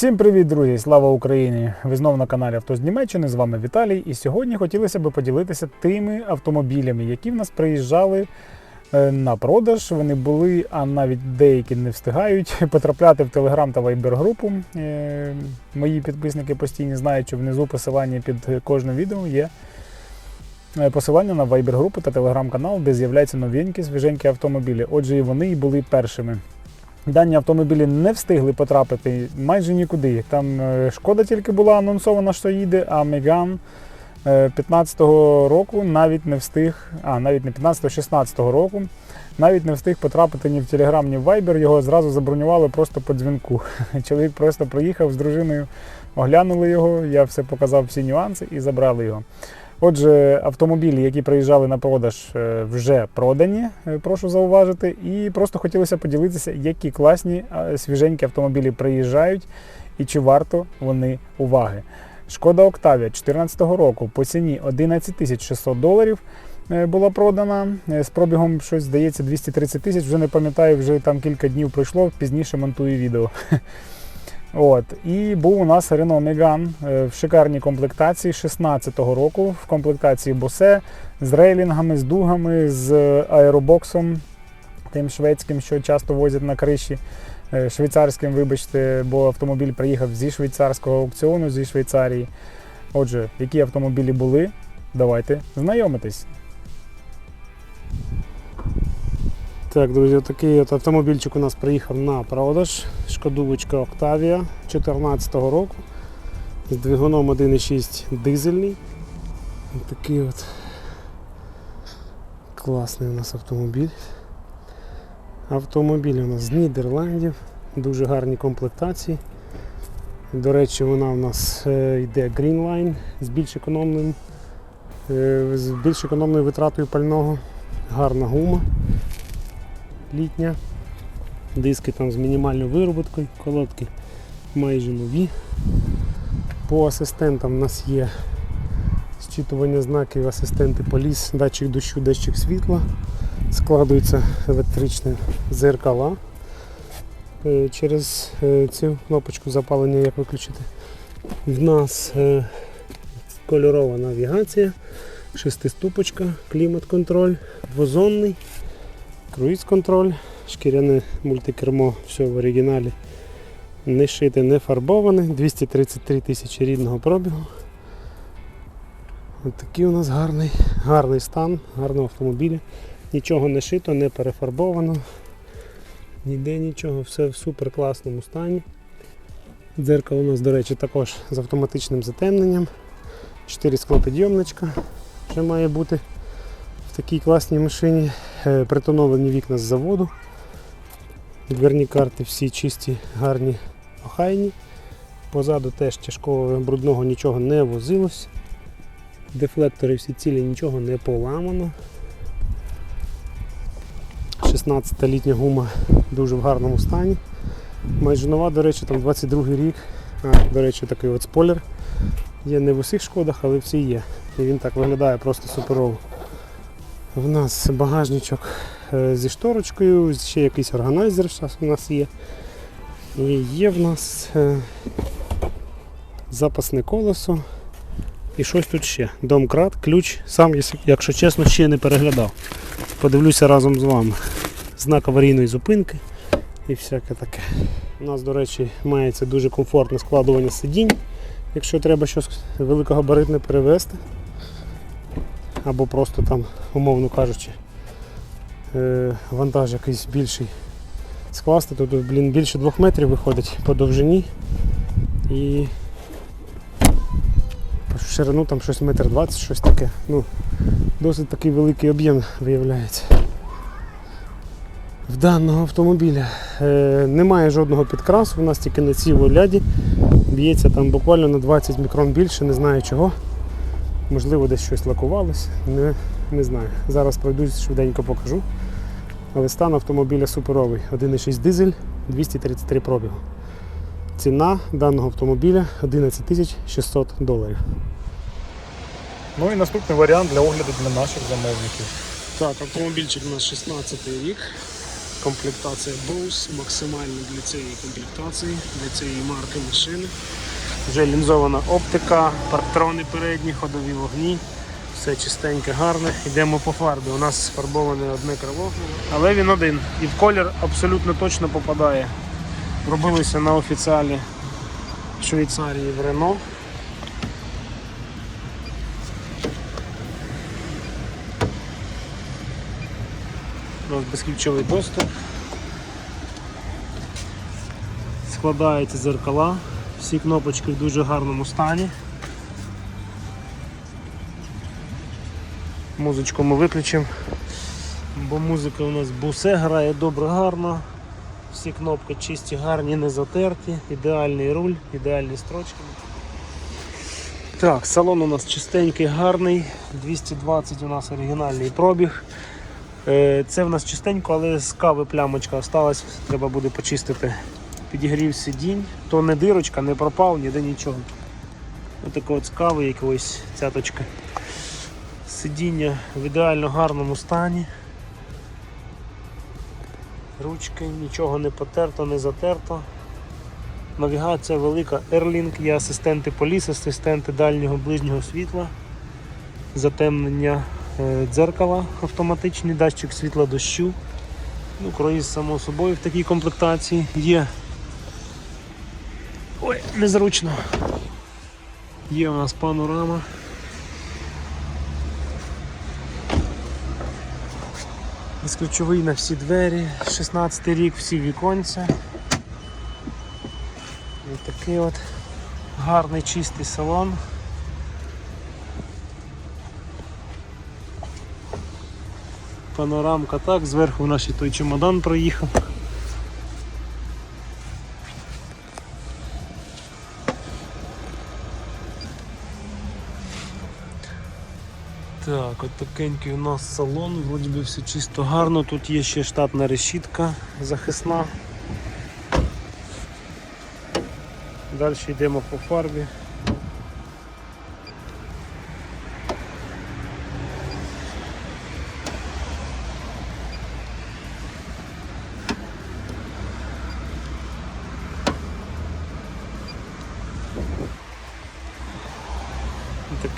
Всім привіт, друзі! Слава Україні! Ви знову на каналі Авто з Німеччини. З вами Віталій. І сьогодні хотілося б поділитися тими автомобілями, які в нас приїжджали е, на продаж. Вони були, а навіть деякі не встигають потрапляти в Телеграм та Viber групу. Е, Мої підписники постійні знають, що внизу посилання під кожним відео є. е, Посилання на Viber групу та телеграм-канал, де з'являються новенькі свіженькі автомобілі. Отже, і вони і були першими. Дані автомобілі не встигли потрапити майже нікуди. Там е, шкода тільки була анонсована, що їде, а Меган 15-го року навіть не встиг, а навіть не 15-го, 16-го року, навіть не встиг потрапити ні в Telegram, ні в Viber. Його зразу забронювали просто по дзвінку. Чоловік просто приїхав з дружиною, оглянули його, я все показав всі нюанси і забрали його. Отже, автомобілі, які приїжджали на продаж, е, вже продані, е, прошу зауважити. І просто хотілося поділитися, які класні свіженькі автомобілі приїжджають і чи варто вони уваги. Шкода Октавія 2014 року по ціні 11 600 доларів е, була продана з пробігом щось здається 230 тисяч. Вже не пам'ятаю, вже там кілька днів пройшло. Пізніше монтую відео. От. І був у нас Renault Megane е, в шикарній комплектації 16-го року, в комплектації Bose з рейлінгами, з дугами, з аеробоксом, тим шведським, що часто возять на криші. е, Швейцарським, вибачте, бо автомобіль приїхав зі швейцарського аукціону зі Швейцарії. Отже, які автомобілі були, давайте знайомитись. Так, друзі, такий от автомобільчик у нас приїхав на продаж. Шкодувочка Octavia 2014 року. З двигуном 1.6 дизельний. Такий от класний у нас автомобіль. Автомобіль у нас з Нідерландів, дуже гарні комплектації. До речі, вона у нас е, йде Greenline з більш економним, е, з більш економною витратою пального. Гарна гума літня. Диски там з мінімальною вироботкою, колодки майже нові. По асистентам у нас є зчитування знаків, асистенти поліс, датчик дощу, датчик світла. Складуються електричні зеркала. Е, Через е, цю кнопочку запалення як виключити. В нас е, кольорова навігація, шестиступочка, клімат-контроль, двозонний. Круїз контроль, шкіряне мультикермо, все в оригіналі. Не шите, не фарбоване, 233 тисячі рідного пробігу. Ось такий у нас гарний, гарний стан, гарного автомобіля. Нічого не шито, не перефарбовано. Ніде нічого, все в супер класному стані. Дзеркало у нас, до речі, також з автоматичним затемненням. 4 склопідйомничка вже має бути в такій класній машині. Е, Притоновлені вікна з заводу. Дверні карти всі чисті, гарні, охайні. Позаду теж тяжкого брудного нічого не возилось. Дефлектори всі цілі, нічого не поламано. 16-літня гума дуже в гарному стані. Майже нова, до речі, там 22 рік. А, до речі, такий от спойлер. Є не в усіх шкодах, але всі є. І він так виглядає просто суперово. В нас багажничок е, зі шторочкою, ще якийсь органайзер зараз у нас є. І є в нас е, запасне колесо. І щось тут ще. Домкрат, ключ. Сам, якщо чесно, ще не переглядав. Подивлюся разом з вами. Знак аварійної зупинки і всяке таке. У нас, до речі, мається дуже комфортне складування сидінь, якщо треба щось великогабаритне перевезти або просто там, умовно кажучи, е, вантаж якийсь більший скласти, то тут, блін, більше двох метрів виходить по довжині і в ширину там щось метр двадцять, щось таке. Ну, досить такий великий об'єм виявляється. В даного автомобіля е, немає жодного підкрасу, у нас тільки на цій ляді б'ється там буквально на 20 мікрон більше, не знаю чого. Можливо, десь щось лакувалось, не, не знаю. Зараз пройдусь швиденько покажу. Але стан автомобіля суперовий. 1,6 дизель, 233 пробігу. Ціна даного автомобіля 11 600 доларів. Ну і наступний варіант для огляду для наших замовників. Так, автомобільчик у нас 16 рік. Комплектація Bose максимальна для цієї комплектації, для цієї марки машини. Вже лінзована оптика, парктрони передні, ходові вогні. Все чистеньке, гарне. Йдемо по фарбі. У нас сфарбоване одне крило, але він один. І в колір абсолютно точно попадає. Робилися на офіціалі Швейцарії в Рено. У нас безключовий доступ. Складаються зеркала. Всі кнопочки в дуже гарному стані. Музичку ми виключимо, бо музика у нас бусе грає добре гарно. Всі кнопки чисті, гарні, не затерті, ідеальний руль, ідеальні строчки. Так, салон у нас чистенький, гарний, 220 у нас оригінальний пробіг. Е, Це в нас чистенько, але з кави плямочка осталась, треба буде почистити. Підігрів сидінь, то не дирочка, не пропав, ніде нічого. Отака от з кави якоїсь цяточка. Сидіння в ідеально гарному стані. Ручки, нічого не потерто, не затерто. Навігація велика Airlink, є асистенти поліс, асистенти дальнього ближнього світла, затемнення е, дзеркала автоматичний, датчик світла дощу. Ну, круїз само собою в такій комплектації є. Ой, незручно. Є у нас панорама. Безключовий на всі двері, 16 рік, всі віконця. Ось такий от гарний чистий салон. Панорамка так, зверху наш і той чемодан проїхав. Так, от такенький у нас салон, вроді би все чисто гарно. Тут є ще штатна решітка захисна. Далі йдемо по фарбі.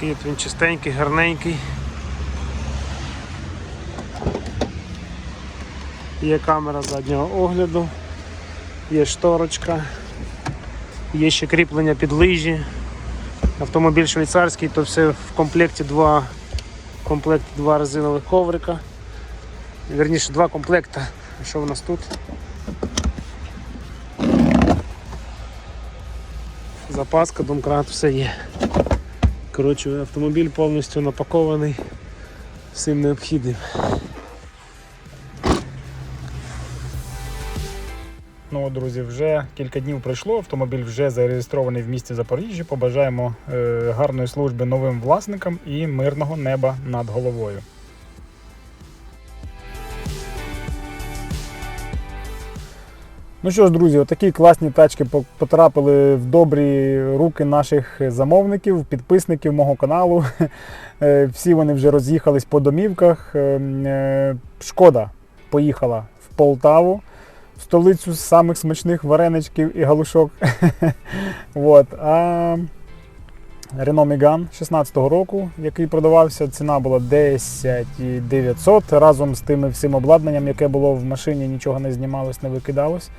Такий от він чистенький, гарненький. Є камера заднього огляду, є шторочка, є ще кріплення під лижі. Автомобіль швейцарський, то все в комплекті два, в комплекті два резинових коврика. Вірніше два комплекта. Що у нас тут? Запаска, домкрат, все є. Коротше, автомобіль повністю напакований всім необхідним. Ну друзі, вже кілька днів пройшло. Автомобіль вже зареєстрований в місті Запоріжжя. Побажаємо е, гарної служби новим власникам і мирного неба над головою. Ну що ж, друзі, отакі класні тачки потрапили в добрі руки наших замовників, підписників мого каналу. Е, Всі вони вже роз'їхались по домівках. Е, е, Шкода поїхала в Полтаву, в столицю самих смачних вареничків і галушок. А Renault Megane 16-го року, який продавався, ціна була 10 900. Разом з тим всім обладнанням, яке було в машині, нічого не знімалось, не викидалось,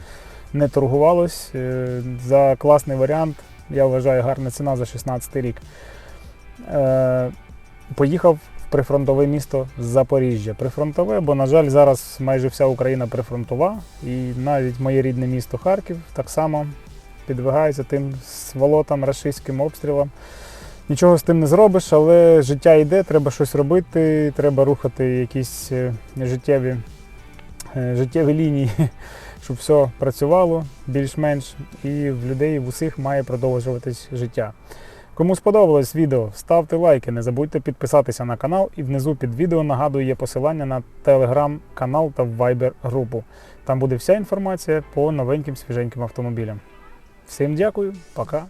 не торгувалось. Е, За класний варіант, я вважаю, гарна ціна за 16 рік. Е, Поїхав в прифронтове місто Запоріжжя. Прифронтове, бо, на жаль, зараз майже вся Україна прифронтова, і навіть моє рідне місто Харків так само підвигається тим сволотам, рашистським обстрілам. Нічого з тим не зробиш, але життя йде, треба щось робити, треба рухати якісь е, життєві, е, життєві лінії, щоб все працювало більш-менш, і в людей в усіх має продовжуватись життя. Кому сподобалось відео, ставте лайки, не забудьте підписатися на канал і внизу під відео нагадую є посилання на телеграм-канал та Viber групу. Там буде вся інформація по новеньким свіженьким автомобілям. Всім дякую, пока.